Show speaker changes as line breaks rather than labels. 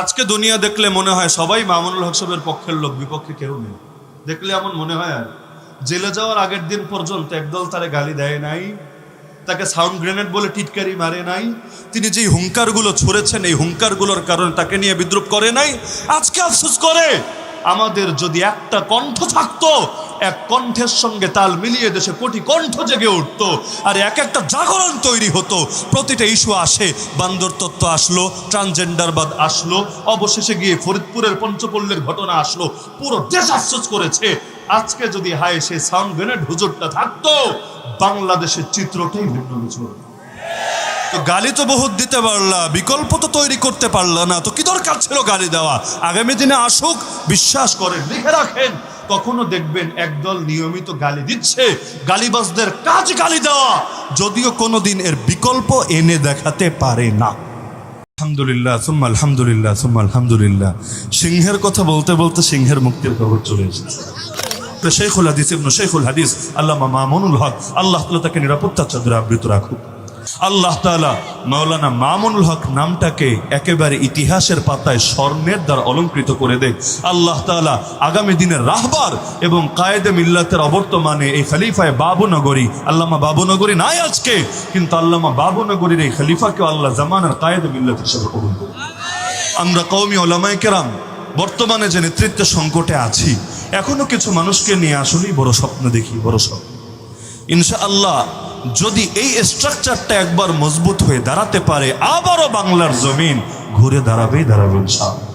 আজকে দুনিয়া দেখলে মনে হয় সবাই মামুনুল হক সাহেবের পক্ষের লোক, বিপক্ষে কেউ নেই। দেখলে এমন মনে হয় আর। জেলে যাওয়ার আগের দিন পর্যন্ত একদল তারে গালি দেয় নাই, তাকে সাউন্ড গ্রেনেড বলে টিটকারি মারে নাই, তিনি যেই হুঙ্কারগুলো ছড়েছেন, এই হুঙ্কারগুলোর কারণে তাকে নিয়ে বিদ্রুপ করে নাই, আজকে আফসোস করে, আমাদের যদি একটা কণ্ঠ থাকতো এক কণ্ঠের সঙ্গে তাল মিলিয়ে দেশে কোটি কণ্ঠ জেগে উঠত। আর এক একটা জাগরণ তৈরি হতো। প্রতিটা ইস্যু আসে, বান্দর তত্ত্ব আসলো ট্রান্সজেন্ডারবাদ আসলো, অবশেষে গিয়ে ফরিদপুরের পঞ্চপল্লের ঘটনা আসলো। পুরো দেশ আফসোস করেছে। আজকে যদি হায় সে সাউন্ড গ্রেনেড হুজুরটা থাকতো, বাংলাদেশের চিত্রটাই ভিন্ন কিছু। তো গালি তো বহুত দিতে পারলা, বিকল্প তো তৈরি করতে পারলা না, তো কি দরকার ছিল গালি দেওয়া? আগামী দিনে আসুক, বিশ্বাস করেন, লিখে রাখেন। কখনো দেখবেন একদল নিয়মিত গালি দিচ্ছে, গালিবাজদের কাজ গালি দেওয়া, যদিও কোনোদিন এর বিকল্প এনে দেখাতে পারে না। আলহামদুলিল্লাহ, সুম্মা আলহামদুলিল্লাহ সুম্মা আলহামদুলিল্লাহ। সিংহের কথা বলতে বলতে সিংহের মুক্তির খবর চলে এসেছে। তো শেখুল হাদিস ইবনু শেখুল হাদিস, আল্লামা মামুনুল হক, আল্লাহ তাআলা তাকে নিরাপত্তা চাদরে আবৃত রাখুক। আল্লাহ তাআলা মাওলানা মামুনুল হক নামটাকে একেবারে ইতিহাসের পাতায় স্বর্ণের দ্বারা অলঙ্কৃত করে দেয়। আল্লাহ তাআলা আগামী দিনের রাহবার এবং কায়েদে মিল্লাতের অবর্তমানে এই খলিফায় বাবুনগরী, আল্লামা বাবুনগরী নাই আজকে, কিন্তু আল্লামা বাবুনগরীর এই খালিফাকে আল্লাহ জামানার কায়েদে মিল্লাত হিসেবে কবুল আমরা কৌমি ওলামাই কেরাম, বর্তমানে যে নেতৃত্ব সংকটে আছি, এখনও কিছু মানুষকে নিয়ে আসলেই বড় স্বপ্ন দেখি, বড় স্বপ্ন। ইনশা আল্লাহ যদি এই স্ট্রাকচারটা একবার মজবুত হয়ে দাঁড়াতে পারে, আবারও বাংলার জমিন ঘুরে দাঁড়াবেই দাঁড়াবেন ইনশাআল্লাহ।